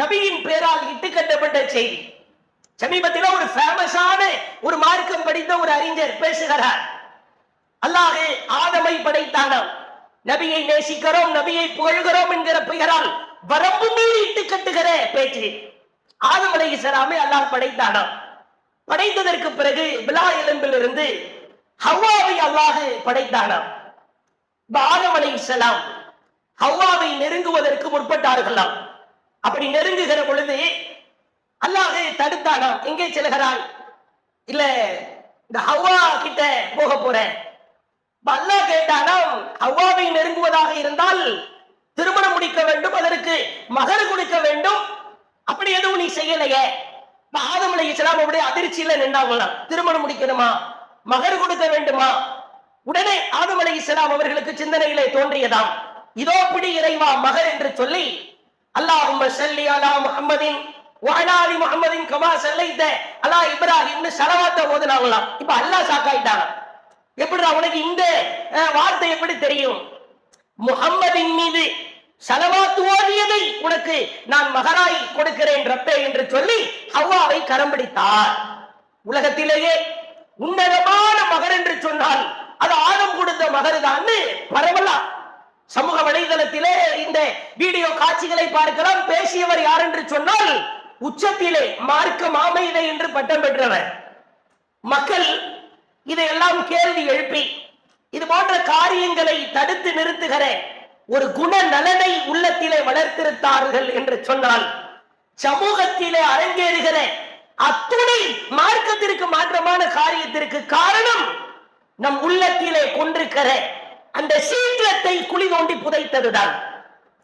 நபியின் பேரால் இட்டு கட்டப்பட்ட செய்தி. சமீபத்தில் ஒரு ஃபேமஸான ஒரு மார்க்கம் படித்த ஒரு அறிஞர் பேசுகிறார். அல்லாஹே ஆதமை படைத்தானாம். நபியை நேசிக்கிறோம் நபியை புகழ்கிறோம் என்கிற பெயரால் வரம்பு மீறி இட்டு கட்டுகிற பேச்சு. ஆதம் அலைஹிஸ்ஸலாமை அல்லாஹ் படைத்தானாம். படைத்ததற்கு பிறகு பிலா எலும்பிலிருந்து ஹவ்வாவை அல்லாஹ் படைத்தானாம். ஆதம் அலை இஸ்லாம் ஹவ்வாவை நெருங்குவதற்கு முற்பட்டார்களாம். அப்படி நெருங்குகிற பொழுது அல்லாஹ் தடுத்தானா? எங்கே செல்கிறாய்? இல்ல இந்த ஹவ்வா கிட்ட போக போறேன். அல்லா அல்லாஹ் ஹவ்வாவை நெருங்குவதாக இருந்தால் திருமணம் முடிக்க வேண்டும் அதற்கு மகர் கொடுக்க வேண்டும். அப்படி எதுவும் நீ செய்யலையே. இப்ப ஆதம் அலைஹிஸ்ஸலாம் அப்படியே அதிர்ச்சியில நின்றாங்களாம் திருமணம் முடிக்கணுமா? மகர் கொடுக்க வேண்டுமா? உடனே ஆதம் இஸ்லாம் அவர்களுக்கு சிந்தனையிலே தோன்றியதாம். இதோ பிடி இறைவா மகர் என்று சொல்லி அல்லாஹும்ம ஸல்லி அலா முஹம்மதின் வஅலா முகமதின் முஹம்மதின் கமா ஸல்லைத அலா இப்ராஹிம்னு சலவாத்த ஓதுனாங்களாம் இப்ப அல்லாஹ் சாக்காயிட்டாங்க எப்படிடா உனக்கு இந்த அஹ், வார்த்தை எப்படி தெரியும்? முஹம்மதின் மீது சலவாத்து ஓதியதை உனக்கு நான் மகராய் கொடுக்கிறேன் ரப்பே என்று சொல்லி ஹவ்வாவை கரம் பிடித்தார். உலகத்திலேயே உன்னதமான மகர் என்று சொன்னால் அது ஆழம் கொடுத்த மகருதான்னு பரவலா. சமூக வலைதளத்திலே இந்த வீடியோ காட்சிகளை பார்க்கலாம். பேசியவர் யார் என்று சொன்னால் உச்சத்திலே மார்க்க மாமையிலே என்று பட்டம் பெற்றவர். மக்கள் இதையெல்லாம் கேள்வி எழுப்பி இது போன்ற காரியங்களை தடுத்து நிறுத்துகிற ஒரு குண நலனை உள்ளத்திலே வளர்த்திருத்தார்கள் என்று சொன்னால் சமூகத்திலே அரங்கேறுகிற அத்துணை மார்க்கத்திற்கு மாற்றமான காரியத்திற்கு காரணம் நம் உள்ளத்திலே கொண்டிருக்கிற அந்த சீக்கிரத்தை குழி தோண்டி புதைத்ததுதான்.